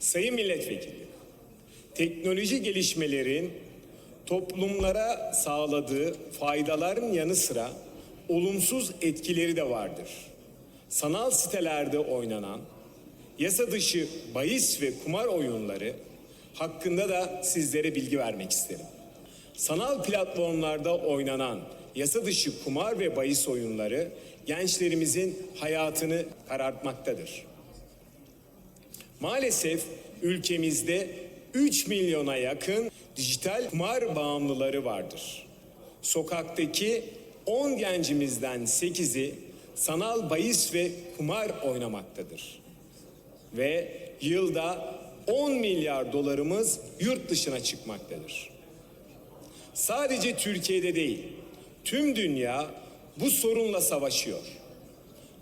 Sayın milletvekili, teknoloji gelişmelerin toplumlara sağladığı faydaların yanı sıra olumsuz etkileri de vardır. Sanal sitelerde oynanan yasa dışı bahis ve kumar oyunları hakkında da sizlere bilgi vermek isterim. Sanal platformlarda oynanan yasa dışı kumar ve bahis oyunları gençlerimizin hayatını karartmaktadır. Maalesef ülkemizde 3 milyona yakın dijital kumar bağımlıları vardır. Sokaktaki 10 gencimizden 8'i sanal bahis ve kumar oynamaktadır. Ve yılda 10 milyar dolarımız yurt dışına çıkmaktadır. Sadece Türkiye'de değil, tüm dünya bu sorunla savaşıyor.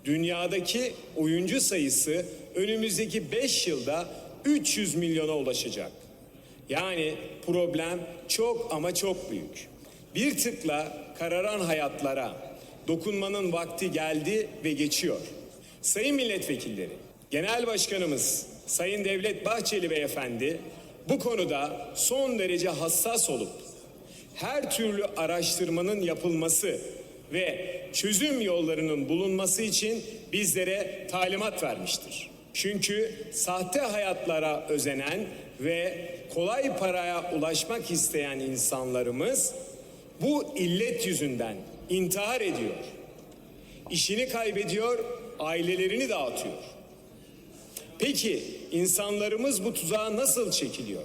Dünyadaki oyuncu sayısı önümüzdeki 5 yılda 300 milyona ulaşacak. Yani problem çok ama çok büyük. Bir tıkla kararan hayatlara dokunmanın vakti geldi ve geçiyor. Sayın milletvekilleri, Genel Başkanımız Sayın Devlet Bahçeli Beyefendi bu konuda son derece hassas olup her türlü araştırmanın yapılması ve çözüm yollarının bulunması için bizlere talimat vermiştir. Çünkü sahte hayatlara özenen ve kolay paraya ulaşmak isteyen insanlarımız bu illet yüzünden intihar ediyor. İşini kaybediyor, ailelerini dağıtıyor. Peki insanlarımız bu tuzağa nasıl çekiliyor?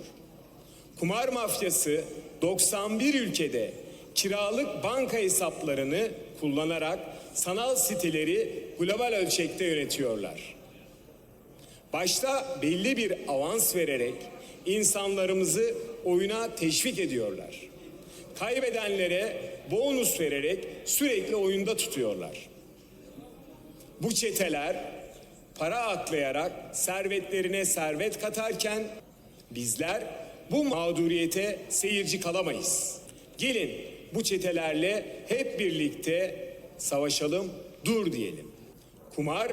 Kumar mafyası 91 ülkede kiralık banka hesaplarını kullanarak sanal siteleri global ölçekte yönetiyorlar. Başta belli bir avans vererek insanlarımızı oyuna teşvik ediyorlar. Kaybedenlere bonus vererek sürekli oyunda tutuyorlar. Bu çeteler para aklayarak servetlerine servet katarken bizler bu mağduriyete seyirci kalamayız. Gelin bu çetelerle hep birlikte savaşalım, dur diyelim. Kumar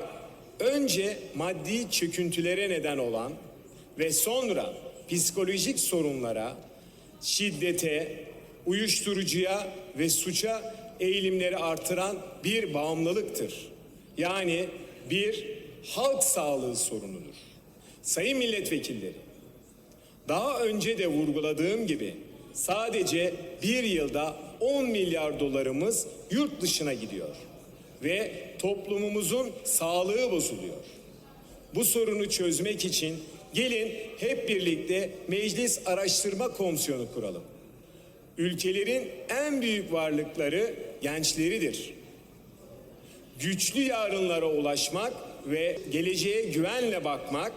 önce maddi çöküntülere neden olan ve sonra psikolojik sorunlara, şiddete, uyuşturucuya ve suça eğilimleri artıran bir bağımlılıktır. Yani bir halk sağlığı sorunudur. Sayın milletvekilleri, daha önce de vurguladığım gibi sadece bir yılda 10 milyar dolarımız yurt dışına gidiyor ve toplumumuzun sağlığı bozuluyor. Bu sorunu çözmek için gelin hep birlikte Meclis Araştırma Komisyonu kuralım. Ülkelerin en büyük varlıkları gençleridir. Güçlü yarınlara ulaşmak ve geleceğe güvenle bakmak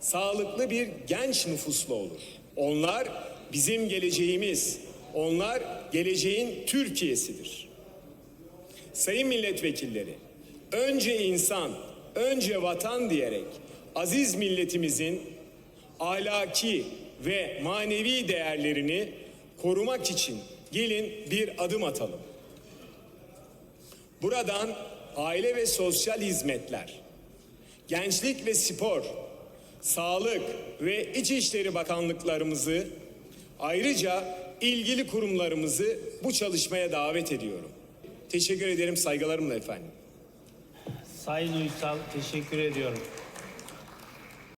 sağlıklı bir genç nüfusla olur. Onlar bizim geleceğimiz. Onlar geleceğin Türkiye'sidir. Sayın milletvekilleri, önce insan, önce vatan diyerek aziz milletimizin ahlaki ve manevi değerlerini korumak için gelin bir adım atalım. Buradan aile ve sosyal hizmetler, gençlik ve spor, sağlık ve İçişleri Bakanlıklarımızı ayrıca ilgili kurumlarımızı bu çalışmaya davet ediyorum. Teşekkür ederim saygılarımla efendim. Sayın Uysal teşekkür ediyorum.